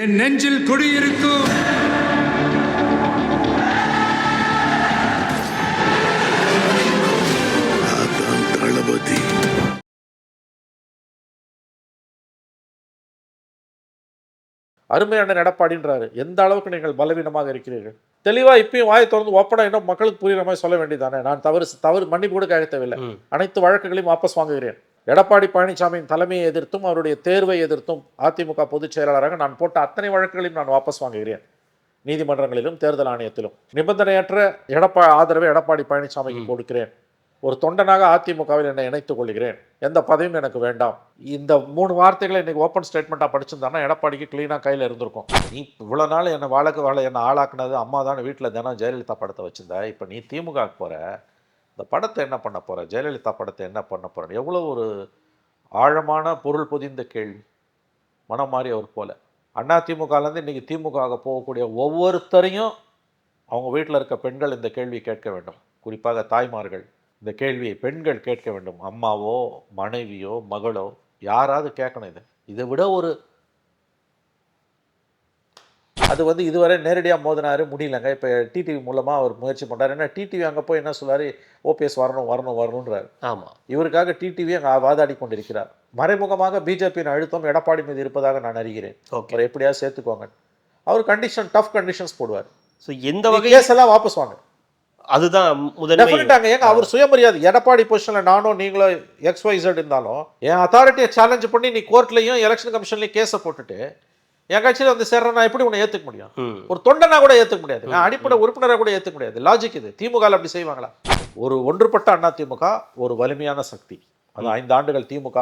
என் நெஞ்சில் குடியிருக்கும் தளபதி. அருமையான எடப்பாடின்றாரு எந்த அளவுக்கு நீங்கள் பலவீனமாக இருக்கிறீர்கள்? தெளிவா இப்பயும் வாயை திறந்து ஓப்பனா இன்னும் மக்களுக்கு புரியுற மாதிரி சொல்ல வேண்டியதானே நான் தவறு தவறு மன்னிப்பு கூட கேட்க தேவையில்லை. அனைத்து வழக்குகளையும் வாபஸ் வாங்குகிறேன். எடப்பாடி பழனிசாமியின் தலைமையை எதிர்த்தும் அவருடைய தேர்வை எதிர்த்தும் அதிமுக பொதுச் செயலாளராக நான் போட்ட அத்தனை வழக்குகளையும் நான் வாபஸ் வாங்குகிறேன். நீதிமன்றங்களிலும் தேர்தல் ஆணையத்திலும். நிபந்தனையற்ற எடப்பா ஆதரவை எடப்பாடி பழனிசாமிக்கு கொடுக்கிறேன். ஒரு தொண்டனாக அதிமுகவில் என்னை இணைத்துக் கொள்கிறேன். எந்த பதவியும் எனக்கு வேண்டாம். இந்த மூணு வார்த்தைகளை இன்னைக்கு ஓப்பன் ஸ்டேட்மெண்ட்டாக படிச்சிருந்தானா எடப்பாடிக்கு க்ளீனாக கையில் இருந்திருக்கும். நீ இவ்வளோ நாள் என்னை வாழக்கு வாழ என்னை ஆளாக்குனது அம்மா தானே வீட்டில் தினம் ஜெயலலிதா படத்தை வச்சிருந்த இப்போ நீ திமுக போகிற இந்த படத்தை என்ன பண்ண போகிறேன் ஜெயலலிதா படத்தை என்ன பண்ண போகிறேன் எவ்வளோ ஒரு ஆழமான பொருள் பொதிந்த கேள்வி. மனம் மாறி அவர் போல. அண்ணா திமுகலேருந்து இன்றைக்கி திமுக போகக்கூடிய ஒவ்வொருத்தரையும் அவங்க வீட்டில் இருக்க பெண்கள் இந்த கேள்வி கேட்க வேண்டும். குறிப்பாக தாய்மார்கள் இந்த கேள்வியை பெண்கள் கேட்க வேண்டும். அம்மாவோ மனைவியோ மகளோ யாராவது கேட்கணும் இதை. இதை விட ஒரு அது வந்து இதுவரை நேரடியாக மோதினாரு. முடியலங்க. இப்போ டிடிவி மூலமாக அவர் முயற்சி பண்ணுறாரு ஏன்னா டிடிவி அங்கே போய் என்ன சொல்லாரு ஓபிஎஸ் வரணும் வரணும் வரணுன்றாரு ஆமா. இவருக்காக டிடிவி அங்கே வாதாடி கொண்டிருக்கிறார் மறைமுகமாக பிஜேபியின் அழுத்தம் எடப்பாடி மீது இருப்பதாக நான் அறிகிறேன். ஓகே. எப்படியாவது சேர்த்துக்கோங்க. அவர் கண்டிஷன் டஃப் கண்டிஷன்ஸ் போடுவார். ஸோ எந்த வகை கேஸ் எல்லாம் வாபஸ் வாங்க. அதுதான் டெஃபினட்டாங்க ஏங்க அவர் சுயமரியாதை. எடப்பாடி பொசிஷனில் நானும் நீங்களும் எக்ஸ் ஒய் இருந்தாலும் என் அத்தாரிட்டியை சேலஞ்ச் பண்ணி நீ கோர்ட்லையும் எலெக்ஷன் கமிஷன்லையும் கேஸை போட்டுட்டு என் கட்சியில் வந்து சேர்ற நான் எப்படி உன்னை ஏற்றுக்க முடியும்? ஒரு தொண்டனா கூட ஏற்றுக்க முடியாது. நான் அடிப்படை உறுப்பினரை கூட ஏற்றுக்க முடியாது. லாஜிக் இது. திமுக அப்படி செய்வாங்களா? ஒரு ஒன்றுபட்ட அண்ணா திமுக ஒரு வலிமையான சக்தி. அது ஐந்து ஆண்டுகள் திமுக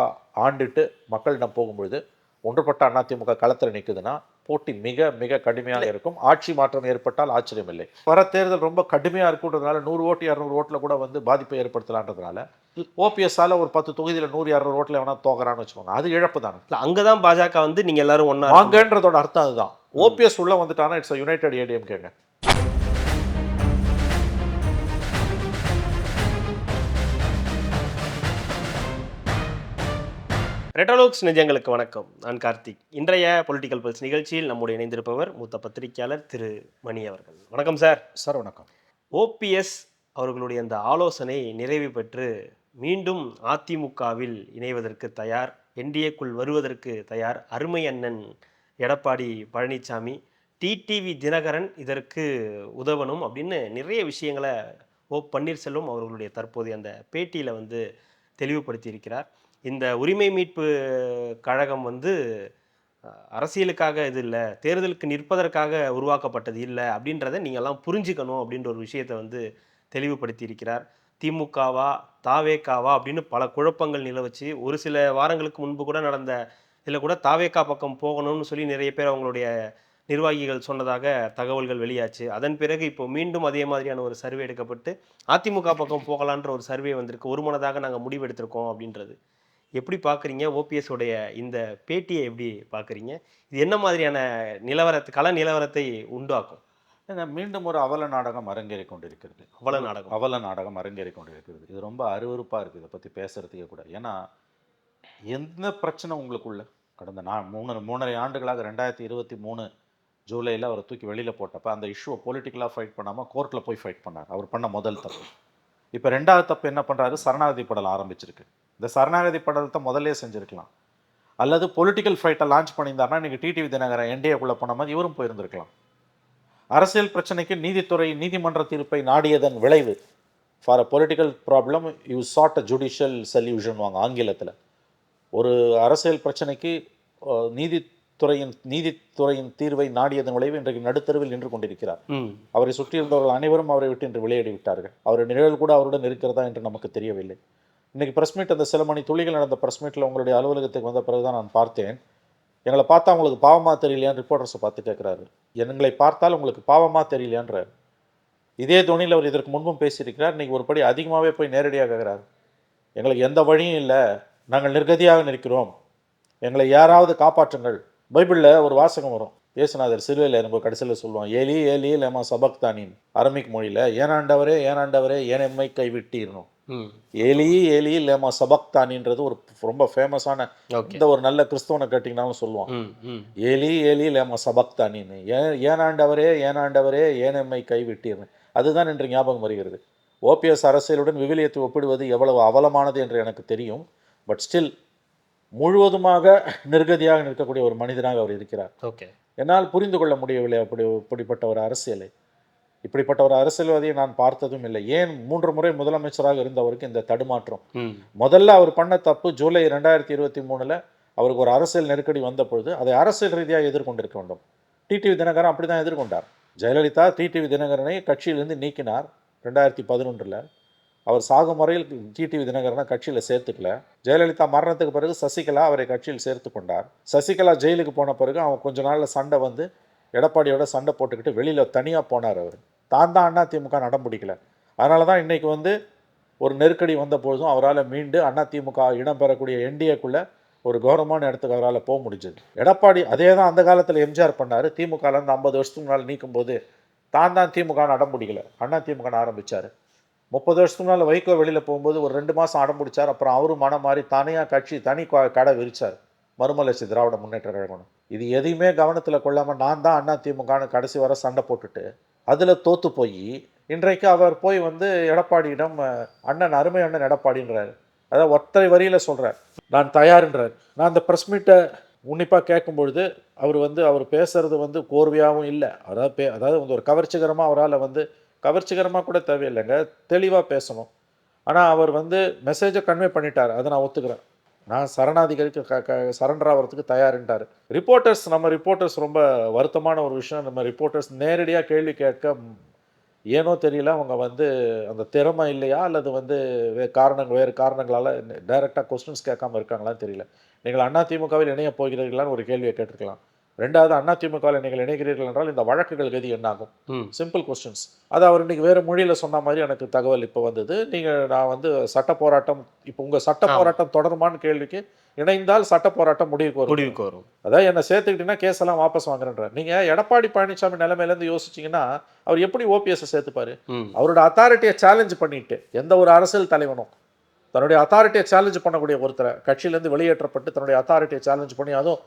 ஆண்டுட்டு மக்களிடம் போகும்பொழுது ஒன்றுபட்ட அண்ணா திமுக களத்தில் நிற்குதுன்னா போட்டி மிக மிக கடுமையாக இருக்கும். ஆட்சி மாற்றம் ஏற்பட்டால் ஆச்சரியம் இல்லை வர தேர்தல் ரொம்ப கடுமையாக இருக்குன்றதுனால நூறு ஓட்டு இரநூறு ஓட்டில் கூட வந்து பாதிப்பை ஏற்படுத்தலான்றதுனால ஓபிஎஸ்ஸால ஒரு பத்து தொகுதியில் நூறு இரநூறு ஓட்டில் எவனா தோக்குறான்னு வச்சுக்கோங்க. அது இழப்பு தானே இல்ல அங்கதான் பாஜக வந்து நீங்க எல்லாரும் ஒண்ணா இருக்கணும். வாங்கன்றதோட அர்த்தம் அதுதான். ஓபிஎஸ் உள்ள வந்துட்டானா இட்ஸ் யுனைடெட் ஏடிஎம் கேங்க ரெட்டலோக்ஸ் நிஜங்களுக்கு வணக்கம். நான் கார்த்திக். இன்றைய பொலிட்டிக்கல் பல்ஸ் நிகழ்ச்சியில் நம்முடைய இணைந்திருப்பவர் மூத்த பத்திரிகையாளர் திரு மணி அவர்கள். வணக்கம் சார். சார் வணக்கம். ஓபிஎஸ் அவர்களுடைய அந்த ஆலோசனை நிறைவு பெற்று மீண்டும் அதிமுகவில் இணைவதற்கு தயார் என்டிஏக்குள் வருவதற்கு தயார் அருமை அண்ணன் எடப்பாடி பழனிசாமி டிடிவி தினகரன் இதற்கு உதவணும் அப்படின்னு நிறைய விஷயங்களை ஓ பன்னீர்செல்வம் அவர்களுடைய தற்போதைய அந்த பேட்டியில் வந்து தெளிவுபடுத்தி இருக்கிறார் இந்த உரிமை மீட்பு கழகம் வந்து அரசியலுக்காக இது இல்லை தேர்தலுக்கு நிற்பதற்காக உருவாக்கப்பட்டது இல்லை அப்படின்றத நீங்கள்லாம் புரிஞ்சுக்கணும் அப்படின்ற ஒரு விஷயத்தை வந்து தெளிவுபடுத்தியிருக்கிறார். திமுகவா தாவேக்காவா அப்படின்னு பல குழப்பங்கள் நிலவச்சு. ஒரு சில வாரங்களுக்கு முன்பு கூட நடந்த இதில் கூட தாவேக்கா பக்கம் போகணும்னு சொல்லி நிறைய பேர் அவங்களுடைய நிர்வாகிகள் சொன்னதாக தகவல்கள் வெளியாச்சு. அதன் பிறகு இப்போ மீண்டும் அதே மாதிரியான ஒரு சர்வே எடுக்கப்பட்டு அதிமுக பக்கம் போகலான்ற ஒரு சர்வே வந்திருக்கு. ஒரு மனதாக நாங்கள் முடிவெடுத்திருக்கோம் அப்படின்றது. எப்படி பார்க்குறீங்க? ஓபிஎஸ் உடைய இந்த பேட்டியை எப்படி பார்க்குறீங்க? இது என்ன மாதிரியான நிலவரத்து கள நிலவரத்தை உண்டாக்கும்? மீண்டும் ஒரு அவல நாடகம் அரங்கேறி கொண்டிருக்கிறது. அவல நாடகம். அவல நாடகம் அரங்கேறி கொண்டிருக்கிறது. இது ரொம்ப அருவருப்பாக இருக்குது இதை பற்றி பேசுறதுக்கே கூட. ஏன்னா எந்த பிரச்சனை உங்களுக்குள்ள? கடந்த நான் மூணு மூணரை ஆண்டுகளாக ரெண்டாயிரத்தி இருபத்தி மூணு ஜூலையில் அவரை தூக்கி வெளியில் போட்டப்ப அந்த இஷ்யூவை பொலிட்டிக்கலாக ஃபைட் பண்ணாமல் கோர்ட்டில் போய் ஃபைட் பண்ணார். அவர் பண்ண முதல் தப்பு. இப்போ ரெண்டாவது தப்பு என்ன பண்ணுறாரு சரணாகதி படல் ஆரம்பிச்சிருக்கு. இந்த சரணாகதி படலத்தை முதல்லே செஞ்சுருக்கலாம். அல்லது பொலிட்டிக்கல் ஃபைட்டை லான்ச் பண்ணியிருந்தாருன்னா இன்னைக்கு டிடிவி தினகரன் என்டிஏக்குள்ளே போன மாதிரி இவரும் போயிருந்திருக்கலாம். அரசியல் பிரச்சனைக்கு நீதித்துறை நீதிமன்ற தீர்ப்பை நாடியதன் விளைவு. For a political problem you sought a judicial solution வாங்க ஆங்கிலத்தில். ஒரு அரசியல் பிரச்சனைக்கு நீதித்துறையின் நீதித்துறையின் தீர்வை நாடியதன் விளைவு இன்றைக்கு நடுத்தருவில் நின்று கொண்டிருக்கிறார். அவரை சுற்றியிருந்தவர்கள் அனைவரும் அவரை விட்டு இன்று வெளியேறி விட்டார்கள் அவர் நிழல் கூட அவருடன் இருக்கிறதா என்று நமக்கு தெரியவில்லை. இன்றைக்கி ப்ரெஸ் மீட் அந்த சில மணி துளிகள் நடந்த ப்ரெஸ் மீட்டில் உங்களுடைய அலுவலகத்துக்கு வந்த பிறகு தான் நான் பார்த்தேன். எங்களை பார்த்தா உங்களுக்கு பாவமாக தெரியலையான்னு ரிப்போர்ட்டர்ஸை பார்த்து கேட்குறாரு. எங்களை பார்த்தால் உங்களுக்கு பாவமாக தெரியலையான்றார். இதே துணியில் அவர் இதற்கு முன்பும் பேசியிருக்கிறார். இன்றைக்கி ஒரு படி அதிகமாகவே போய் நேரடியாக கேட்குறாரு. எங்களுக்கு எந்த வழியும் இல்லை. நாங்கள் நிர்கதியாக நிற்கிறோம். எங்களை யாராவது காப்பாற்றுங்கள். பைபிளில் ஒரு வாசகம் வரும். இயேசுநாதர் சிறுவையில் எனக்கு கடைசியில் சொல்லுவோம் ஏலி ஏலி லேமா சபக்தானின். அரமிக் மொழியில் ஏனாண்டவரே ஏனாண்டவரே ஏனெம்மை கைவிட்டிடணும் கைவிட்டீர்னும் ஏலி ஏலி லேமா சபக்தானின்றது ஒரு ரொம்ப ஃபேமஸான இந்த ஒரு நல்ல கிறிஸ்தவனை கேட்டிங்கனாலும் சொல்லுவான் ஏலி ஏலி லேமா சபக்தானின்னு. ஏன் ஏனாண்டவரே ஏனாண்டவரே ஏனம்மை கைவிட்டீர்னு அதுதான் என்று ஞாபகம் வருகிறது. ஓபிஎஸ் அரசியலுடன் விவிலியத்தை ஒப்பிடுவது எவ்வளவு அவலமானது என்று எனக்கு தெரியும். பட் ஸ்டில் முழுவதுமாக நிர்கதியாக நிற்கக்கூடிய ஒரு மனிதனாக அவர் இருக்கிறார். ஓகே. என்னால் புரிந்து கொள்ள முடியவில்லை அப்படி இப்படிப்பட்ட ஒரு அரசியலை. இப்படிப்பட்ட ஒரு அரசியல்வாதியை நான் பார்த்ததும் இல்லை. ஏன் மூன்று முறை முதலமைச்சராக இருந்தவருக்கு இந்த தடுமாற்றம்? முதல்ல அவர் பண்ண தப்பு ஜூலை ரெண்டாயிரத்தி இருபத்தி மூணில் அவருக்கு ஒரு அரசியல் நெருக்கடி வந்த பொழுது அதை அரசியல் ரீதியாக எதிர்கொண்டிருக்க வேண்டும். டிடிவி தினகரன் அப்படி தான் எதிர்கொண்டார். ஜெயலலிதா டிடிவி தினகரனை கட்சியிலிருந்து நீக்கினார் ரெண்டாயிரத்தி பதினொன்றில். அவர் சாகும் வரையில் டிடிவி தினகரனை கட்சியில் சேர்த்துக்கல. ஜெயலலிதா மரணத்துக்கு பிறகு சசிகலா அவரை கட்சியில் சேர்த்து கொண்டார். சசிகலா ஜெயிலுக்கு போன பிறகு அவன் கொஞ்ச நாளில் சண்டை வந்து எடப்பாடியோட சண்டை போட்டுக்கிட்டு வெளியில் தனியாக போனார் அவர். தான் தான் அதிமுக நடம் பிடிக்கல. அதனால தான் இன்றைக்கி வந்து ஒரு நெருக்கடி வந்த பொழுதும் அவரால் மீண்டு திமுக இடம் பெறக்கூடிய என்டிஏக்குள்ளே ஒரு கௌரவமான இடத்துக்கு அவரால் போக முடிஞ்சது. எடப்பாடி அதே தான் அந்த காலத்தில் எம்ஜிஆர் பண்ணார். திமுகலேருந்து ஐம்பது வருஷத்துக்கு முன்னால் நீக்கும் போது தான் தான் திமுக அடம் பிடிக்கல. அண்ணா திமுக ஆரம்பிச்சார். முப்பது வருஷத்துக்கு முன்னால் வைகோ வெளியில் போகும்போது ஒரு ரெண்டு மாதம் அடம் பிடிச்சார். அப்புறம் அவரும் மனம் மாறி தனியாக கட்சி தனி கடை விரிச்சார். மறுமலர்ச்சி திராவிட முன்னேற்ற கழகம் இது எதையுமே கவனத்தில் கொள்ளாமல் நான் தான் அண்ணா திமுகன்னு கடைசி வர சண்டை போட்டுட்டு அதில் தோற்று போய் இன்றைக்கு அவர் போய் வந்து எடப்பாடியிடம் அண்ணன் அருமை அண்ணன் எடப்பாடின்றார். அதாவது ஒற்றை வரியில் சொல்கிறார் நான் தயார்ன்றார். நான் அந்த ப்ரெஸ் மீட்டை உன்னிப்பாக கேட்கும்பொழுது அவர் வந்து அவர் பேசுறது வந்து கோர்வையாகவும் இல்லை. அதாவது பே அதாவது வந்து ஒரு கவர்ச்சிகரமாக அவரால் வந்து கவர்ச்சிகரமாக கூட தேவையில்லைங்க. தெளிவாக பேசணும். ஆனால் அவர் வந்து மெசேஜை கன்வே பண்ணிட்டார். அதை நான் ஒத்துக்கிறேன். நான் சரணாதிகாரிக்கு க க சரண்டர் ஆகிறதுக்கு தயாருன்ட்டார். ரிப்போர்ட்டர்ஸ் நம்ம ரிப்போர்ட்டர்ஸ் ரொம்ப வருத்தமான ஒரு விஷயம். நம்ம ரிப்போர்ட்டர்ஸ் நேரடியாக கேள்வி கேட்க ஏனோ தெரியல அவங்க வந்து அந்த திறமை இல்லையா? அல்லது வந்து வே காரணங்கள் வேறு காரணங்களால் டைரெக்டாக கொஸ்டின்ஸ் கேட்காம இருக்காங்களான்னு தெரியல. நீங்கள் அண்ணா திமுகவில் இணைய போகிறீர்களான்னு ஒரு கேள்வியை கேட்டிருக்கலாம். ரெண்டாவது அண்ணா திமுகவில் நீங்கள் இணைகிறீர்கள் என்றால் இந்த வழக்குகள் கதி என்னாகும்? சிம்பிள் கொஸ்டின்ஸ் அது அவர் இன்னைக்கு வேறு மொழியில் சொன்ன மாதிரி எனக்கு தகவல் இப்போ வந்தது. நீங்கள் நான் வந்து சட்ட போராட்டம் இப்போ உங்கள் சட்ட. போராட்டம் தொடருமான்னு கேள்விக்கு இணைந்தால் சட்ட போராட்டம் முடிவுக்கு வரும். முடிவுக்கு வரும். அதான் என்னை சேர்த்துக்கிட்டீங்கன்னா கேஸ் எல்லாம் வாபஸ் வாங்குறேன்றார். நீங்கள் எடப்பாடி பழனிசாமி நிலைமையிலேருந்து யோசிச்சீங்கன்னா அவர் எப்படி ஓபிஎஸ்ஸை சேர்த்துப்பாரு? அவரோட அத்தாரிட்டியை சேலஞ்ச் பண்ணிட்டு எந்த ஒரு அரசியல் தலைவனும் தன்னுடைய அத்தாரிட்டியை சேலஞ்ச் பண்ணக்கூடிய ஒருத்தரை கட்சியிலேருந்து வெளியேற்றப்பட்டு தன்னுடைய அத்தாரிட்டியை சேலஞ்ச் பண்ணி அதுவும்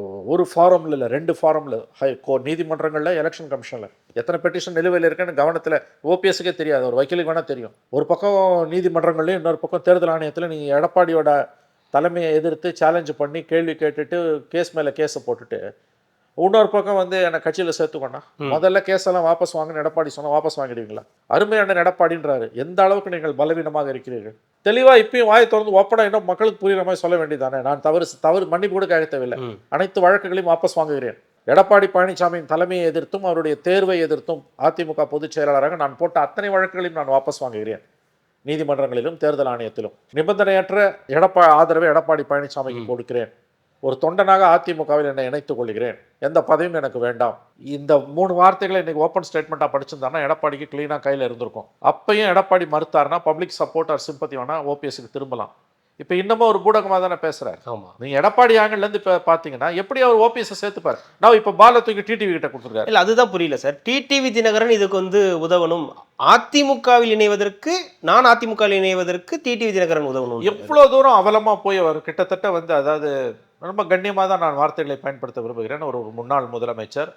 ஒரு ஃபாரம்ல இல்லை ரெண்டு ஃபாரமில் ஹை கோ நீதிமன்றங்களில் எலெக்ஷன் கமிஷனில் எத்தனை பெட்டிஷன் நிலுவையில் இருக்குன்னு கவனத்தில் ஓபிஎஸ்க்கே தெரியாது ஒரு வக்கீலுக்கு வேணால் தெரியும். ஒரு பக்கம் நீதிமன்றங்கள்லையும் இன்னொரு பக்கம் தேர்தல் ஆணையத்தில் நீங்கள் எடப்பாடியோட தலைமையை எதிர்த்து சேலஞ்சு பண்ணி கேள்வி கேட்டுட்டு கேஸ் மேலே கேஸை போட்டுட்டு இன்னொரு பக்கம் வந்து என்னை கட்சியில் சேர்த்துக்கோண்ணா. முதல்ல கேஸ் எல்லாம் வாபஸ் வாங்கன்னு எடப்பாடி சொன்னா வாபஸ் வாங்கிடுவீங்களா? அருமை அண்ணன் எடப்பாடின்றாரு. எந்த அளவுக்கு நீங்கள் பலவீனமாக இருக்கிறீர்கள்? தெளிவா இப்பயும் வாயை திறந்து ஓப்பனா இன்னும் மக்களுக்கு புரியுற மாதிரி சொல்ல வேண்டியதானே நான் தவறு தவறு மன்னிப்பு கூட கேட்க தேவையில்லை. அனைத்து வழக்குகளையும் வாபஸ் வாங்குகிறேன். எடப்பாடி பழனிசாமியின் தலைமையை எதிர்த்தும் அவருடைய தேர்வை எதிர்த்தும் அதிமுக பொதுச் செயலாளராக நான் போட்ட அத்தனை வழக்குகளையும் நான் வாபஸ் வாங்குகிறேன். நீதிமன்றங்களிலும் தேர்தல் ஆணையத்திலும். நிபந்தனையற்ற எடப்பா ஆதரவை எடப்பாடி பழனிசாமிக்கு கொடுக்கிறேன். ஒரு தொண்டனாக அதிமுகவில் என்னை இணைத்துக் கொள்கிறேன். எந்த பதவியும் எனக்கு வேண்டாம். இந்த மூணு வார்த்தைகளை இன்னைக்கு ஓப்பன் ஸ்டேட்மெண்ட்டாக படிச்சிருந்தாருன்னா எடப்பாடிக்கு க்ளீனாக கையில் இருந்திருக்கும். அப்பயும் எடப்பாடி மறுத்தாருன்னா பப்ளிக் சப்போர்ட் ஆர் சிம்பத்தி வேணா ஓபிஎஸ்க்கு திரும்பலாம். இப்போ இன்னமும் ஒரு பூடகமாக தானே பேசுறாரு. ஆமா. நீங்க எடப்பாடி ஆங்கிலேருந்து இப்போ பார்த்தீங்கன்னா எப்படி அவர் ஓபிஎஸ் சேர்த்துப்பாரு? நான் இப்போ பால தூக்கி டிடிவி கிட்ட கொடுத்துருக்காரு. இல்ல அதுதான் புரியல சார். டிடிவி தினகரன் இதுக்கு வந்து உதவணும். அதிமுகவில் இணைவதற்கு நான் அதிமுகவில் இணைவதற்கு டிடிவி தினகரன் உதவணும் எவ்வளோ தூரம் அவலமா போய் அவர் கிட்டத்தட்ட வந்து அதாவது ரொம்ப கண்ணியமாக தான் நான் வார்த்தைகளை பயன்படுத்த விரும்புகிறேன். ஒரு ஒரு முன்னாள் முதலமைச்சர்.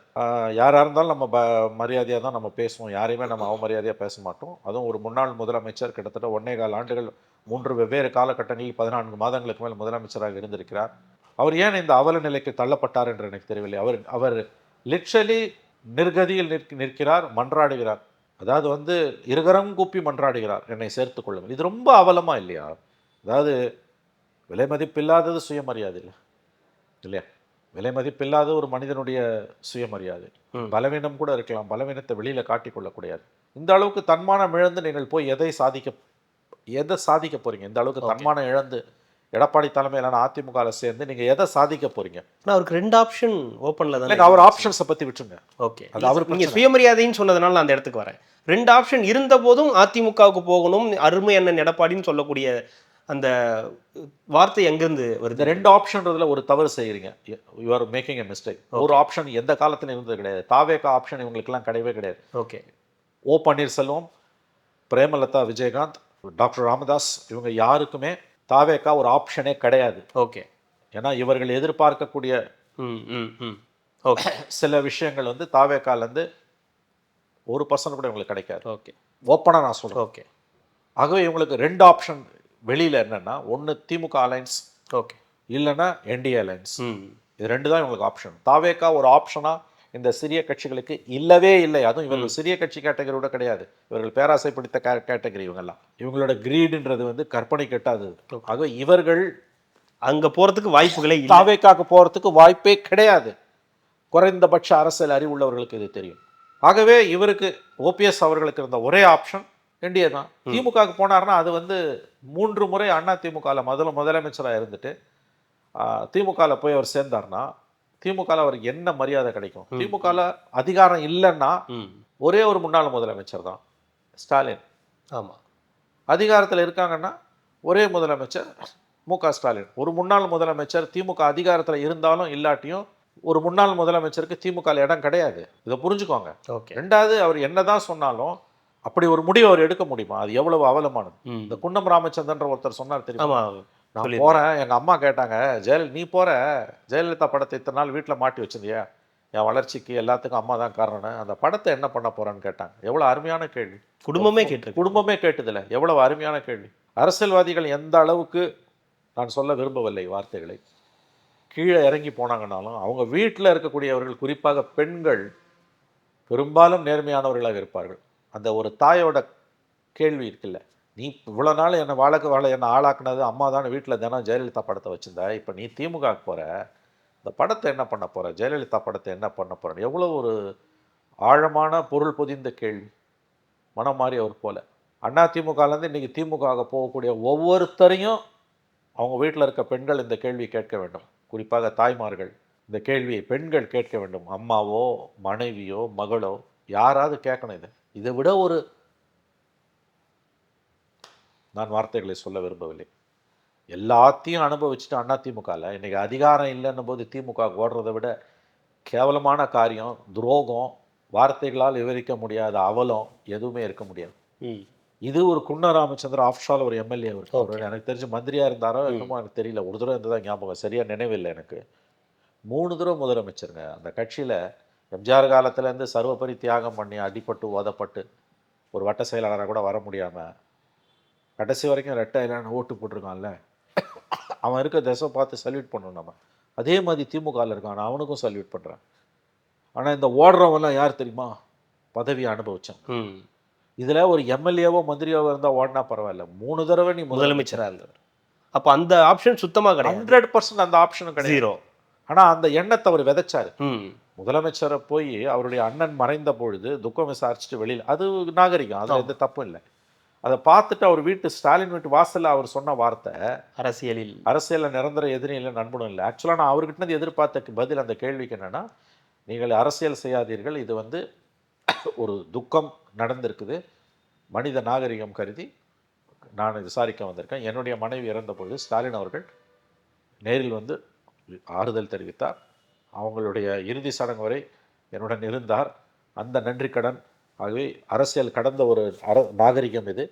யாராக இருந்தாலும் நம்ம ப மரியாதையாக தான் நம்ம பேசுவோம். யாரையுமே நம்ம அவமரியாதையாக பேச மாட்டோம். அதுவும் ஒரு முன்னாள் முதலமைச்சர் கிட்டத்தட்ட ஒன்னே கால் ஆண்டுகள் மூன்று வெவ்வேறு காலகட்டங்களில் பதினான்கு மாதங்களுக்கு மேல் முதலமைச்சராக இருந்திருக்கிறார். அவர் ஏன் இந்த அவல நிலைக்கு தள்ளப்பட்டார் என்று எனக்கு தெரியவில்லை. அவர் அவர் லிட்ரலி நிர்கதியில் நிற்க நிற்கிறார் மன்றாடுகிறார். அதாவது வந்து இருகரம் கூப்பி மன்றாடுகிறார். என்னை சேர்த்து கொள்ளுங்கள். இது ரொம்ப அவலமாக இல்லையா? அதாவது விலை மதிப்பில்லாதது சுயமரியாதை இல்லை. இல்லையா? விலை மதிப்பில்லாத ஒரு மனிதனுடைய சுயமரியாதை. பலவீனம் கூட இருக்கலாம். பலவீனத்தை வெளியில காட்டிக் கொள்ளக்கூடாது இந்த அளவுக்கு தன்மானம் இழந்து நீங்கள் போய் எதை சாதிக்க எதை சாதிக்க போறீங்க? இந்த அளவுக்கு. தன்மானம் இழந்து எடப்பாடி தலைமையிலான அதிமுகவில் சேர்ந்து நீங்க எதை சாதிக்க போறீங்க? ஆனா அவருக்கு ரெண்டு ஆப்ஷன் ஓப்பன்ல தான் அவர் ஆப்ஷன்ஸை பத்தி விட்டுருங்க. ஓகே. அது அவர் நீங்க பிரச்சனை. சுயமரியாதைன்னு சொன்னதுனால நான் அந்த இடத்துக்கு வரேன். ரெண்டு ஆப்ஷன் இருந்த போதும் அதிமுகவுக்கு போகணும். அருமை அண்ணன் எடப்பாடின்னு சொல்லக்கூடிய அந்த வார்த்தை எங்கிருந்து இந்த வருது ரெண்டு ஆப்ஷன்றதுல ஒரு தவறு செய்கிறீங்க you are making a mistake ஒரு ஆப்ஷன் எந்த காலத்துல இருந்தது கிடையாது. தாவேகா ஆப்ஷன் இவங்களுக்கெல்லாம் கிடையவே கிடையாது. Okay O Panneerselvam Premalatha Vijayakanth doctor Ramadoss இவங்க யாருக்குமே தாவேக்கா ஒரு ஆப்ஷனே கிடையாது. ஓகே ஏன்னா இவர்கள் எதிர்பார்க்கக்கூடிய ம் ம் ம். ஓகே சில விஷயங்கள் வந்து தாவேக்காலேருந்து ஒரு பர்சன்ட் கூட இவங்களுக்கு கிடைக்காது. ஓகே ஓப்பனாக நான் சொல்கிறேன் ஓகே ஆகவே இவங்களுக்கு ரெண்டு ஆப்ஷன் வெளியில் என்னென்னா ஒன்று திமுக அலைன்ஸ் ஓகே இல்லைன்னா என்டிஏ அலைன்ஸ் இது ரெண்டு தான் இவங்களுக்கு ஆப்ஷன் தாவேக்கா ஒரு ஆப்ஷனாக இந்த சிறிய கட்சிகளுக்கு இல்லவே இல்லை. அதுவும் இவர்கள் சிறிய கட்சி கேட்டகரியோட கிடையாது. இவர்கள் பேராசை பிடித்த கேட்டகரி இவங்கெல்லாம் இவங்களோட கிரீடுன்றது வந்து கற்பனை கெட்டாதது ஆகவே இவர்கள் அங்க போறதுக்கு வாய்ப்புகளே தாவேக்காக்கு போகிறதுக்கு வாய்ப்பே கிடையாது. குறைந்தபட்ச அரசியல் அறிவுள்ளவர்களுக்கு இது தெரியும். ஆகவே இவருக்கு ஓபிஎஸ் அவர்களுக்கு இருந்த ஒரே ஆப்ஷன் என்டிஏ தான். திமுகவுக்கு போனார்னா அது வந்து மூன்று முறை அண்ணா திமுகவில் முதல்ல முதலமைச்சராக இருந்துட்டு திமுகவில் போய் அவர் சேர்ந்தார்னா திமுகவில் அவருக்கு என்ன மரியாதை கிடைக்கும்? திமுகவில் அதிகாரம் இல்லைன்னா ஒரே ஒரு முன்னாள் முதலமைச்சர் தான் ஸ்டாலின். ஆமா. அதிகாரத்தில் இருக்காங்கன்னா ஒரே முதலமைச்சர் மு க ஸ்டாலின். ஒரு முன்னாள் முதலமைச்சர் திமுக அதிகாரத்தில் இருந்தாலும் இல்லாட்டியும் ஒரு முன்னாள் முதலமைச்சருக்கு திமுக இடம் கிடையாது. இதை புரிஞ்சுக்கோங்க. ஓகே. ரெண்டாவது அவர் என்னதான் சொன்னாலும் அப்படி ஒரு முடிவு அவர் எடுக்க முடியுமா? அது எவ்வளவு அவலமானது? இந்த குன்னம் ராமச்சந்திரன்ற ஒருத்தர் சொன்னார் தெரியுமா? நான் சொல்லிருக்கேன். போறேன். எங்க அம்மா கேட்டாங்க ஜெயல நீ போற. ஜெயலலிதா படத்தை இத்தனை நாள் வீட்டில் மாட்டி வச்சிருந்தியா? என் வளர்ச்சிக்கு எல்லாத்துக்கும் அம்மா தான் காரணம் அந்த படத்தை என்ன பண்ண போறேன்னு கேட்டாங்க. எவ்வளவு அருமையான கேள்வி. குடும்பமே கேட்டிருக்கு. குடும்பமே கேட்டதில்ல. எவ்வளவு அருமையான கேள்வி. அரசியல்வாதிகள் எந்த அளவுக்கு நான் சொல்ல விரும்பவில்லை வார்த்தைகளை கீழே இறங்கி போனாங்கனாலும் அவங்க வீட்டில் இருக்கக்கூடியவர்கள் குறிப்பாக பெண்கள் பெரும்பாலும் நேர்மையானவர்களாக இருப்பார்கள். அந்த ஒரு தாயோட கேள்வி இருக்குல்ல நீ இவ்வளோ நாள் என்னை வாழக்கு வாழ என்னை ஆளாக்குனது அம்மா தானே வீட்டில் தினம் ஜெயலலிதா படத்தை வச்சிருந்தா இப்போ நீ திமுக போகிற இந்த படத்தை என்ன பண்ண போகிற ஜெயலலிதா படத்தை என்ன பண்ண போகிறேன் எவ்வளோ ஒரு ஆழமான பொருள் பொதிந்த கேள்வி. மனம் மாறி அவர் போல. அண்ணா திமுகலேருந்து இன்றைக்கி திமுக போகக்கூடிய ஒவ்வொருத்தரையும் அவங்க வீட்டில் இருக்க பெண்கள் இந்த கேள்வி கேட்க வேண்டும். குறிப்பாக தாய்மார்கள் இந்த கேள்வியை பெண்கள் கேட்க வேண்டும். அம்மாவோ மனைவியோ மகளோ யாராவது கேட்கணும் இதை. இதை விட ஒரு நான் வார்த்தைகளை சொல்ல விரும்பவில்லை. எல்லாத்தையும் அனுபவிச்சுட்டு அண்ணா திமுகவில் இன்னைக்கு அதிகாரம் இல்லைன்னும் போது திமுக ஓடுறதை விட கேவலமான காரியம் துரோகம் வார்த்தைகளால் விவரிக்க முடியாத அவலம் எதுவுமே இருக்க முடியாது. இது ஒரு குன்ன ராமச்சந்திர ஆஃப்ஷால் ஒரு எம்எல்ஏ அவர் எனக்கு தெரிஞ்சு மந்திரியா இருந்தாரோ என்னமோ எனக்கு தெரியல. ஒரு தடவை இருந்ததா ஞாபகம்? சரியா நினைவில்லை எனக்கு. மூணு தடவை முதலமைச்சருங்க. அந்த கட்சியில எம்ஜிஆர் காலத்துல இருந்து சர்வபரி தியாகம் பண்ணி அடிபட்டு உதப்பட்டு ஒரு வட்ட செயலாளராக கூட வர முடியாம கடைசி வரைக்கும் ரெட்டை இல்லைன்னு ஓட்டு போட்டிருக்கான்ல. அவன் இருக்க திசை பார்த்து சல்யூட் பண்ணணும் நம்ம. அதே மாதிரி திமுகவில் இருக்கான். நான் அவனுக்கும் சல்யூட் பண்றேன். ஆனா இந்த ஓடுறவன்லாம் யார் தெரியுமா? பதவியை அனுபவிச்சான். ம். இதுல ஒரு எம்எல்ஏவோ மந்திரியாவோ இருந்தா ஓடினா பரவாயில்ல. மூணு தடவை நீ முதல் முதலமைச்சரா இருந்தவர். அப்ப அந்த ஆப்ஷன் சுத்தமா கிடையாது. ஹண்ட்ரட் பர்சன்ட் அந்த ஆப்ஷனும் கிடையாது. ஜீரோ ஆனா அந்த எண்ணத்தை அவர் விதைச்சாரு. முதலமைச்சரை போய் அவருடைய அண்ணன் மறைந்த பொழுது துக்கம் விசாரிச்சுட்டு வெளியில் அது நாகரிகம் அது எந்த தப்பும் இல்லை. அதை பார்த்துட்டு அவர் வீட்டு ஸ்டாலின் வீட்டு வாசல்ல அவர் சொன்ன வார்த்தை அரசியலில். அரசியலில் நிரந்தர எதிரி இல்லை நண்பனும் இல்லை. ஆக்சுவலாக நான் அவர்கிட்ட இருந்து எதிர்பார்த்த பதில் அந்த கேள்விக்கு என்னன்னா நீங்கள் அரசியல் செய்யாதீர்கள். இது வந்து ஒரு துக்கம் நடந்திருக்குது. மனித நாகரிகம் கருதி நான் விசாரிக்க வந்திருக்கேன். என்னுடைய மனைவி இறந்த பொழுது ஸ்டாலின் அவர்கள் நேரில் வந்து ஆறுதல் தெரிவித்தார். அவங்களுடைய இறுதி சடங்கு வரை என்னுடன் இருந்தார். அந்த நன்றி கடன் ஆகவே அரசியல் கடந்த ஒரு அர நாகரிகம் இது.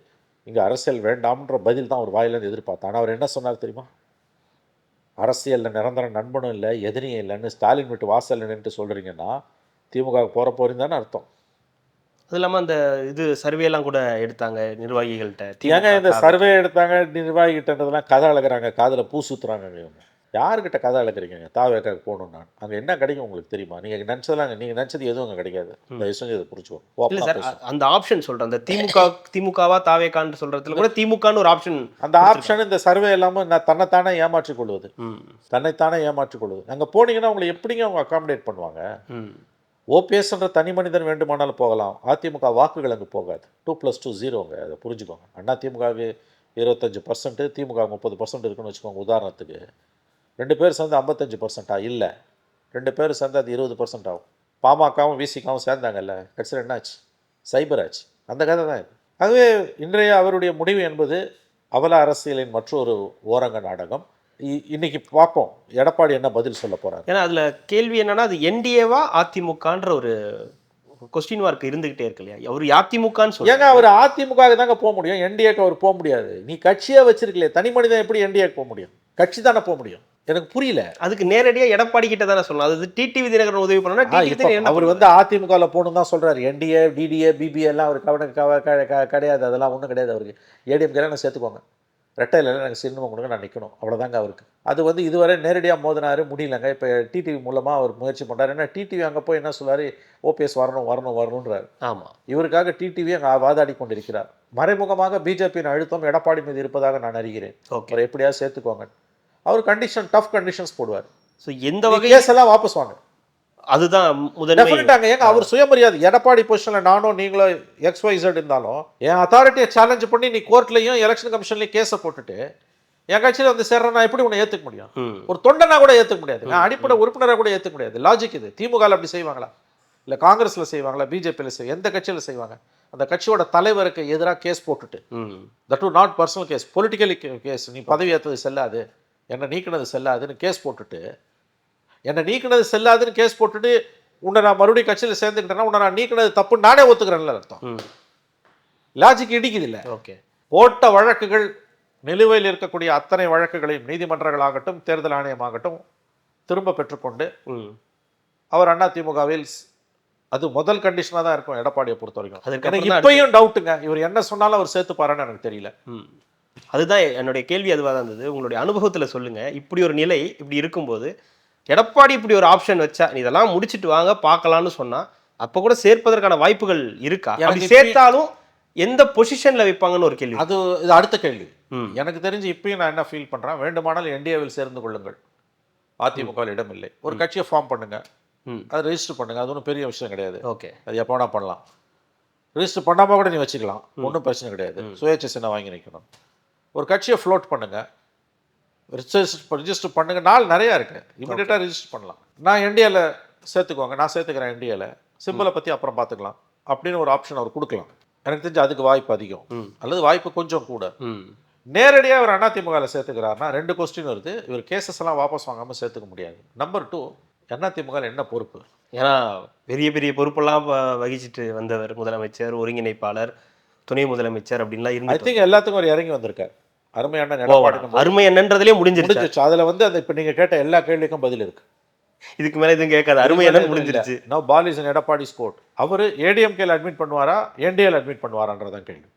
இங்கே அரசியல் வேண்டாம்ன்ற பதில் தான் அவர் வாயிலேருந்து எதிர்பார்த்தேன் ஆனால் அவர் என்ன சொன்னார் தெரியுமா? அரசியலில் நிரந்தர நண்பனும் இல்லை எதிரியும் இல்லைன்னு ஸ்டாலின் வீட்டு வாசலில் நின்று சொல்கிறீங்கன்னா திமுக போகிற போறீங்க தானே அர்த்தம். அது இல்லாம அந்த இது சர்வே எல்லாம் கூட எடுத்தாங்க நிர்வாகிகள்கிட்ட. ஏங்க இந்த சர்வே எடுத்தாங்க நிர்வாகிகிட்டன்றதெல்லாம் கதை அழகுறாங்க. காதில் பூ சுற்றுறாங்க இவங்க. யாருக்கிட்ட கதை அழகுறீங்க தாவேக்காக்கு போகணும் நான். அங்கே என்ன கிடைக்கும் உங்களுக்கு தெரியுமா? நீங்கள் நினச்சதெல்லாம் நீங்கள் நினச்சது எதுவும் அங்கே கிடைக்காது. தயவு செஞ்சு இதை இல்ல புரிச்சுக்கோ சார் அ- அந்த ஆப்ஷன் சொல்றேன். அந்த திமுக திமுகவா தாவேக்கான்னு சொல்றதுல கூட திமுகன்னு ஒரு ஆப்ஷன் அந்த ஆப்ஷன் இந்த சர்வே எல்லாமே நான் தன்னைத்தானே ஏமாற்றிக் கொள்வது. தன்னைத்தானே ஏமாற்றிக் கொள்வது. அங்கே போனீங்கன்னா உங்களை எப்படிங்க அவங்க அகாமடேட் பண்ணுவாங்க? ஓபிஎஸ்ன்ற தனி மனிதன் வேண்டுமானாலும் போகலாம். அதிமுக வாக்குகள் அங்கே போகாது. டூ ப்ளஸ் டூ ஜீரோங்க அதை புரிஞ்சுக்கோங்க. அண்ணா திமுகவே இருபத்தஞ்சு பர்சன்ட் திமுக முப்பது பர்சன்ட் இருக்குன்னு வச்சுக்கோங்க உதாரணத்துக்கு. ரெண்டு பேர் சேர்ந்து ஐம்பத்தஞ்சு பர்சன்ட்டா இல்லை. ரெண்டு பேர் சேர்ந்து அது இருபது பர்சன்ட் ஆகும். பாமகவும் விசிகாவும் சேர்ந்தாங்கல்ல? கடைசியில் என்னாச்சு? சைபர் ஆச்சு. அந்த கதை தான் இது. ஆகவே இன்றைய அவருடைய முடிவு என்பது அவல அரசியலின் மற்றொரு ஓரங்க நாடகம். இ- இன்னைக்கு பார்ப்போம். எடப்பாடி என்ன பதில் சொல்ல போறாரு? ஏன்னா அதுல கேள்வி என்னன்னா அது என்டிஏவா அதிமுகன்ற ஒரு கொஸ்டின் மார்க் இருந்துகிட்டே இருக்கு இல்லையா? அவர் அதிமுகன்னு ஏங்க சொல்லுங்க அவர் அதிமுக தாங்க போக முடியும். என்டிஏக்கு அவர் போக முடியாது. நீ கட்சியே வச்சிருக்கலையே. தனி மனிதன் எப்படி என்டிஏக்கு போக முடியும்? கட்சி தானே போக முடியும். எனக்கு புரியல. அதுக்கு நேரடியா எடப்பாடி கிட்ட தானே சொல்லலாம் அது டிடிவி தினகரன் உதவி பண்ணா அவர் வந்து அதிமுகவில் போகணும் தான் சொல்றாரு. என்டிஏ டிடிஏ பிபிஏ எல்லாம் அவர் கவன கவ- க- க- கிடையாது. அதெல்லாம் ஒன்றும் கிடையாது அவருக்கு. ஏடிஎம்கே எனக்கு சேர்த்துக்கோங்க. ரெட்டையில எனக்கு சின்னமாக கொடுங்க நான் நிற்கணும் அவ்வளோதாங்க அவருக்கு. அது வந்து இதுவரை நேரடியாக மோதினாரு முடியலங்க. இப்போ டிடிவி மூலமாக அவர் முயற்சி பண்ணுறாரு ஏன்னா டிடிவி அங்கே போய் என்ன சொல்றாரு? ஓபிஎஸ் வரணும் வரணும் வரணுன்றாரு ஆமா. இவருக்காக டிடிவி அங்கே வாதாடி கொண்டிருக்கிறார். மறைமுகமாக பிஜேபியின் அழுத்தம் எடப்பாடி மீது இருப்பதாக நான் அறிகிறேன். ஓகே. அவரை எப்படியாவது சேர்த்துக்கோங்க. அவர் கண்டிஷன் டஃப் கண்டிஷன்ஸ் போடுவார். ஸோ எந்த வகை கேஸ் எல்லாம் வாபஸ் வாங்க. அதுதான் டெஃபினட்டாங்க ஏங்க அவர் சுயமரியாதை எடப்பாடி பொசிஷன்ல நானும் நீங்களும் எக்ஸ் ஒய் Z இருந்தாலும் என் அத்தாரிட்டியை சேலஞ்ச் பண்ணி நீ கோர்ட்லயும் எலெக்ஷன் கமிஷன்லயும் கேஸை போட்டுட்டு என் கட்சியில வந்து சேர்ற நான் எப்படி உன்னை ஏத்துக்க முடியும். ஒரு தொண்டனா கூட ஏத்துக்க முடியாது. நான் அடிப்படை உறுப்பினரா கூட ஏத்துக்க முடியாது. லாஜிக் இது. திமுக அப்படி செய்வாங்களா? இல்ல காங்கிரஸ்ல செய்வாங்களா? பிஜேபியில் செய்வாங்க எந்த கட்சியில செய்வாங்க? அந்த கட்சியோட தலைவருக்கு எதிராக கேஸ் போட்டுட்டு. That too not personal case politically case நீ பதவி ஏற்றது செல்லாது. என்னை நீக்கினது செல்லாதுன்னு கேஸ் போட்டுட்டு என்னை நீக்கினது செல்லாதுன்னு கேஸ் போட்டுட்டு உன்னை நான் மறுபடியும் கட்சியில் சேர்ந்துக்கிட்டேன்னா உன்னை நான் நீக்கினது தப்பு நானே ஒத்துக்கிறேன்ல அர்த்தம். லாஜிக் இடிக்குது இல்ல. ஓகே. போட்ட வழக்குகள் நிலுவையில் இருக்கக்கூடிய அத்தனை வழக்குகளையும் நீதிமன்றங்களாகட்டும் தேர்தல் ஆணையமாகட்டும் திரும்ப பெற்றுக்கொண்டு அவர் அண்ணா திமுகவில் அது முதல் கண்டிஷனாக தான் இருக்கும் எடப்பாடியை பொறுத்த வரைக்கும் எனக்கு இப்பயும் டவுட்டுங்க இவர் என்ன சொன்னாலும் அவர் சேர்த்துப்பாருன்னு எனக்கு தெரியல. அதுதான் என்னுடைய கேள்வி அதுவாக தான் இருந்தது. உங்களுடைய அனுபவத்தில் சொல்லுங்க. இப்படி ஒரு நிலை இப்படி இருக்கும்போது எடப்பாடி இப்படி ஒரு ஆப்ஷன் வச்சா நீ இதெல்லாம் முடிச்சிட்டு வாங்க பார்க்கலாம்னு சொன்னா அப்போ கூட சேர்ப்பதற்கான வாய்ப்புகள் இருக்கா? அப்படி சேர்த்தாலும் எந்த பொசிஷன்ல வைப்பாங்கன்னு ஒரு கேள்வி. அது இது அடுத்த கேள்வி. எனக்கு தெரிஞ்சு இப்பயும் நான் என்ன ஃபீல் பண்றேன் வேண்டுமானால் என்டிஏவில் சேர்ந்து கொள்ளுங்கள். அதிமுகவில் இடம் இல்லை. ஒரு கட்சியை ஃபார்ம் பண்ணுங்க. அது ரெஜிஸ்டர் பண்ணுங்க. அது ஒன்றும் பெரிய விஷயம் கிடையாது. ஓகே. அது எப்போ வேணா பண்ணலாம். ரெஜிஸ்டர் பண்ணாம கூட நீ வச்சுக்கலாம். ஒன்றும் பிரச்சனை கிடையாது. சுயேட்சை சின்ன வாங்கி நிற்கணும் ஒரு கட்சியை ஃப்ளோட் பண்ணுங்க. ரிஜிஸ்டர் ரிஜிஸ்டர் பண்ணுங்க. நாள் நிறையா இருக்கு. இமீடியட்டாக ரெஜிஸ்டர் பண்ணலாம். நான் என்டிஏல சேர்த்துக்கோங்க. நான் சேர்த்துக்கிறேன் என்டிஏல சிம்பிளை பற்றி அப்புறம் பார்த்துக்கலாம் அப்படின்னு ஒரு ஆப்ஷன் அவர் கொடுக்கலாம். எனக்கு தெரிஞ்சு அதுக்கு வாய்ப்பு அதிகம். ம். அல்லது வாய்ப்பு கொஞ்சம் கூட. நேரடியாக இவர் அதிமுகவில் சேர்த்துக்கிறாருன்னா ரெண்டு கொஸ்டின் வருது இவர் கேசஸ் எல்லாம் வாபஸ் வாங்காமல் சேர்த்துக்க முடியாது. நம்பர் டூ அதிமுகவில் என்ன பொறுப்பு? ஏன்னா பெரிய பெரிய பொறுப்பெல்லாம் வகிச்சிட்டு வந்தவர் முதலமைச்சர் ஒருங்கிணைப்பாளர் துணை முதலமைச்சர் அப்படின்லாம் ஐ இருந்து திங்க் எல்லாத்துக்கும் ஒரு இறங்கி வந்திருக்கார். அருமையான எடப்பாடி அருமை என்னன்றதுலயே முடிஞ்சிருச்சு? அதுல வந்து அந்த இப்ப நீங்க கேட்ட எல்லா கேள்விக்கும் பதில் இருக்கு. இதுக்கு மேல எதுவும் கேட்காது. அருமை என்னன்னு முடிஞ்சிருச்சு. நோ பால் இஸ் எடப்பாடி ஸ்கோட் அவர் ஏடிஎம்கேல அட்மிட் பண்ணுவாரா? என்டிஏல அட்மிட் பண்ணுவாரான்றதான் கேள்வி.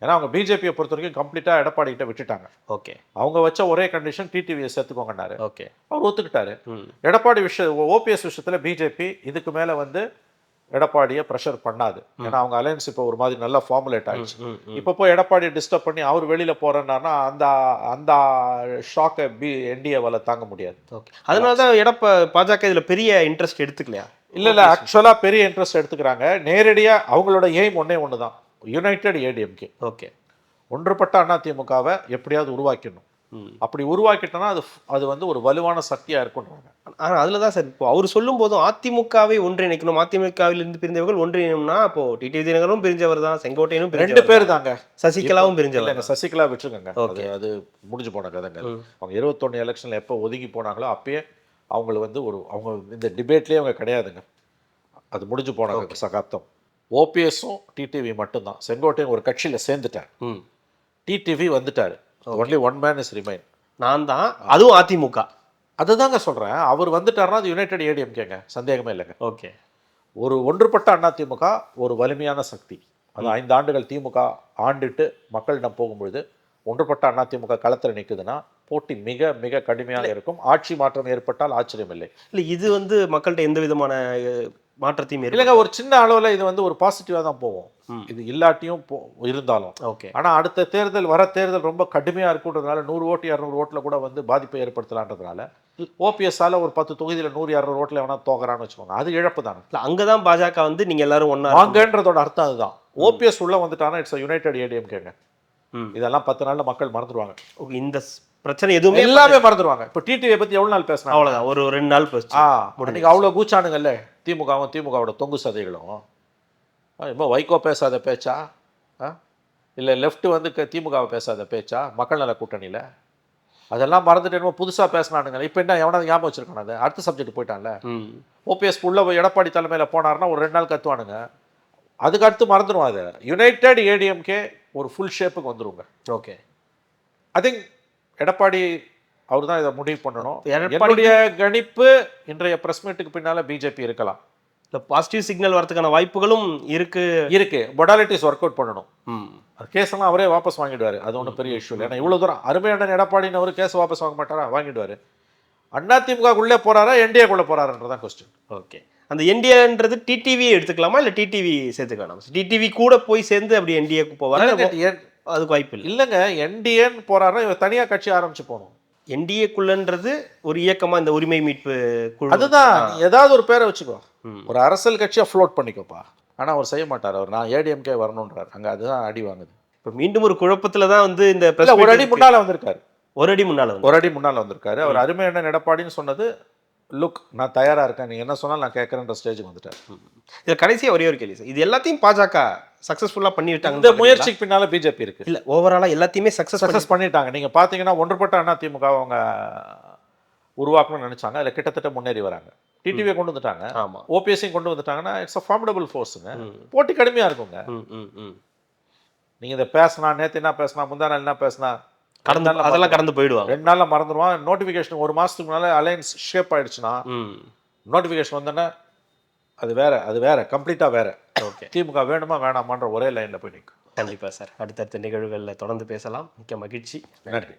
ஏன்னா அவங்க பிஜேபியை பொறுத்த வரைக்கும் கம்ப்ளீட்டா எடப்பாடி கிட்ட விட்டுட்டாங்க. ஓகே. அவங்க வச்ச ஒரே கண்டிஷன் டிடிவியை சேர்த்துக்கோங்கன்னாரு. ஓகே. அவர் ஒத்துக்கிட்டாரு. எடப்பாடி விஷய ஓபிஎஸ் விஷயத்துல பிஜேபி இதுக்கு மேல வந்து எடப்பாடியை ப்ரெஷர் பண்ணாது. ஏன்னா அவங்க அலையன்ஸ் இப்போ ஒரு மாதிரி நல்லா ஃபார்முலேட் ஆயிடுச்சு. இப்போ போய் எடப்பாடியை டிஸ்டர்ப் பண்ணி அவர் வெளியில போறேன்னா அந்த அந்த ஷாக்கை பி என்டிஏவால தாங்க முடியாது. ஓகே அதனால தான் எடப்பா பாஜக இதுல பெரிய இன்ட்ரெஸ்ட் எடுத்துக்கலையா? இல்ல இல்ல ஆக்சுவலா பெரிய இன்ட்ரெஸ்ட் எடுத்துக்கிறாங்க. நேரடியா அவங்களோட எய்ம் ஒண்ணே ஒன்று தான் யுனைடெட் ஏடிஎம்கே ஓகே ஒன்றுபட்ட அதிமுகவை எப்படியாவது உருவாக்கிடணும். அப்படி உருவாக்கிட்டோம்னா அது அது வந்து ஒரு வலுவான சக்தியா இருக்குன்றாங்க ஆனா அதுல தான் சார் இப்போ அவர் சொல்லும் போதும் அதிமுகவை ஒன்றிணைக்கணும் அதிமுகவில் இருந்து பிரிந்தவர்கள் ஒன்றிணைக்கணும்னா அப்போ டிடி தினகரும் பிரிஞ்சவர் தான் செங்கோட்டையனும் ரெண்டு பேர் தாங்க. சசிகலாவும் பிரிஞ்சவர் சசிகலா விட்டுருங்க அது. அது முடிஞ்சு போன கதைங்க. அவங்க இருபத்தொன்னு எலெக்ஷன்ல எப்போ ஒதுங்கி போனாங்களோ அப்பயே அவங்கள வந்து ஒரு அவங்க இந்த டிபேட்லேயே அவங்க கிடையாதுங்க. அது முடிஞ்சு போன சகாப்தம். ஓபிஎஸும் டிடிவி மட்டும்தான். செங்கோட்டையன் ஒரு கட்சியில சேர்ந்துட்டார். ம். டிடிவி வந்துட்டாரு. Only one man is remain நான் தான் அதுவும் அதிமுக. அதுதாங்க சொல்றேன். அவர் வந்துட்டாருன்னா அது யுனைடெட் ஏடிஎம்கேங்க சந்தேகமே இல்லைங்க. ஓகே ஒரு ஒன்றுபட்ட அதிமுக ஒரு வலிமையான சக்தி. அது ஐந்து ஆண்டுகள் திமுக ஆண்டுட்டு மக்களிடம் போகும்பொழுது ஒன்றுபட்ட அதிமுக களத்தில் நிற்குதுன்னா போட்டி மிக மிக கடுமையாக இருக்கும். ஆட்சி மாற்றம் ஏற்பட்டால் ஆச்சரியம் இல்லை இல்ல இது வந்து மக்கள்கிட்ட எந்த விதமான மாற்றத்தையும் இல்லைங்க ஒரு சின்ன அளவில் இது வந்து ஒரு பாசிட்டிவாக தான் போகும். ம். இது இல்லாட்டியும் போ இருந்தாலும். ஓகே. ஆனா அடுத்த தேர்தல் வர தேர்தல் ரொம்ப கடுமையா இருக்குன்றதுனால நூறு ஓட்டு இரநூறு ஓட்டுல கூட வந்து பாதிப்பை ஏற்படுத்தலான்றதுனால ஓபிஎஸ்ஸால ஒரு பத்து தொகுதியில நூறு இரநூறு ஓட்டுல வேணா தோக்குறான்னு வச்சுக்கோங்க. அது இழப்பு தானே. இல்ல அங்கதான் பாஜக வந்து நீங்க எல்லாரும் ஒண்ணா வாங்கன்றதோட அர்த்தம் அதுதான். ஓபிஎஸ் உள்ள வந்துட்டானா இட்ஸ் யுனைடெட் ஏடிஎம் கேங்க. இதெல்லாம் பத்து நாள்ல மக்கள் மறந்துடுவாங்க இந்த பிரச்சனை எதுவுமே எல்லாமே மறந்துடுவாங்க இப்போ டிடிவியை பத்தி எவ்வளவு நாள் பேசினாங்க அவ்வளவுதான். ஒரு ரெண்டு நாள் போச்சு. ஆ இன்னைக்கு அவ்வளோ கூச்சானுங்கல்ல திமுகவும் திமுகவோட தொங்கு சதைகளும். இப்போ வைகோ பேசாத பேச்சா? ஆ? இல்லை லெஃப்ட் வந்து திமுகவை பேசாத பேச்சா? மக்கள் நல கூட்டணியில்? அதெல்லாம் மறந்துட்டு என்னமோ புதுசாக பேசினானுங்க இப்போ என்ன எவனாவது ஞாபகம் வச்சிருக்கானு அது? அடுத்த சப்ஜெக்ட் போயிட்டான்ல. ஓபிஎஸ் உள்ள எடப்பாடி தலைமையில் போனாருன்னா ஒரு ரெண்டு நாள் கத்துவானுங்க. அதுக்கு அடுத்து மறந்துடும் அது. யுனைடெட் ஏடிஎம்கே ஒரு ஃபுல் ஷேப்புக்கு வந்துருங்க. ஓகே ஐ திங்க் எடப்பாடி அவர் தான் இதை முடிவு பண்ணணும். என்னுடைய கணிப்பு இன்றைய பிரஸ் மீட்டுக்கு பின்னால பிஜேபி இருக்கலாம். இந்த பாசிட்டிவ் சிக்னல் வரதுக்கான வாய்ப்புகளும் இருக்கு. இருக்கு. பொடாலிட்டிஸ் ஒர்க் அவுட் பண்ணணும். கேஸெல்லாம் அவரே வாபஸ் வாங்கிடுவாரு. அது ஒன்றும் பெரிய இஷ்யூ இல்லை. ஏன்னா இவ்வளோ தூரம் அருமையான எடப்பாடின்னு ஒரு கேஸ் வாபஸ் வாங்க மாட்டாரா? வாங்கிடுவாரு. உள்ளே போறாரா? என்டிஏக்குள்ளே போறாருன்றதான் கொஸ்டின் ஓகே. அந்த என்டிஏன்றது டிடிவி எடுத்துக்கலாமா? இல்லை டிடிவி சேர்த்துக்க வேணாம் டிடிவி கூட போய் சேர்ந்து அப்படி என்டிஏக்கு போவாரா? இல்ல அதுக்கு வாய்ப்பு இல்லை இல்லைங்க என்டிஏன்னு போறாருன்னா இவர் தனியா கட்சி ஆரம்பிச்சு போகணும். என்டிஏக்குள்ளன்றது ஒரு இயக்கமா இந்த உரிமை மீட்பு குழு. அதுதான் ஏதாவது ஒரு பேரை வச்சுக்கோ. ஒரு அரசியல் கட்சியை ஃப்ளோட் பண்ணிக்கோப்பா. ஆனா அவர் செய்ய மாட்டார். அவர் நான் ஏடிஎம்கே வரணுன்றார் அங்க அதுதான் அடி வாங்குது. இப்போ மீண்டும் ஒரு குழப்பத்துல தான் வந்து இந்த ஒரு அடி. முன்னால வந்திருக்காரு. ஒரு அடி முன்னால வந்து ஒரு அடி முன்னால வந்திருக்காரு. அவர் அருமை என்ன எடப்பாடின்னு சொன்னது லுக் நான் தயாரா இருக்கேன். நீங்க என்ன சொன்னாலும் நான் கேட்கறேன்ற ஸ்டேஜுக்கு வந்துட்டார். இதுல கடைசியா ஒரே ஒரு கேள்வி சார் இது எல்லாத்தையும் பாஜக சக்சஸ்ஃபுல்லா பண்ணி இந்த முயற்சிக்கு பின்னால பிஜேபி இருக்கு. இல்ல ஓவராலா எல்லாத்தையுமே சக்சஸ் சக்சஸ் பண்ணிட்டாங்க. நீங்க பாத்தீங்கன்னா ஒன்றுபட்ட அண்ணா திமுக அவங்க உருவாக்கணும்னு நினைச்சாங்க. அதுல கிட்டத்தட்ட முன்னேறி வராங்க. டிடிவியை கொண்டு வந்துட்டாங்க. ஆமா. ஓபிஎஸ்சியும் கொண்டு வந்துட்டாங்கன்னா இட்ஸ் அ ஃபார்மடபுள் ஃபோர்ஸுங்க. போட்டி கடுமையா இருக்குங்க. ம் ம் ம். நீங்க இதை பேசினா நேத்து என்ன பேசினா முந்தா நாள் என்ன பேசினா கடந்த அதெல்லாம் கடந்து போயிடுவாங்க. ரெண்டு நாளில் மறந்துடுவான். நோட்டிஃபிகேஷன் ஒரு மாதத்துக்கு முன்னால் அலையன்ஸ் ஷேப் ஆயிடுச்சுன்னா நோட்டிஃபிகேஷன் வந்தோடனே அது வேற அது வேற கம்ப்ளீட்டாக வேற. ஓகே திமுக வேணுமா வேணாமான்ற ஒரே லைனில் போய் நிற்கும் கண்டிப்பாக சார். அடுத்தடுத்த நிகழ்வுகளில் தொடர்ந்து பேசலாம். மிக்க மகிழ்ச்சி. நன்றி.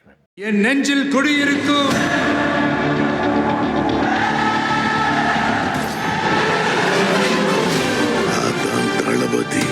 என் நெஞ்சில் குடியிருக்கும் தளபதி.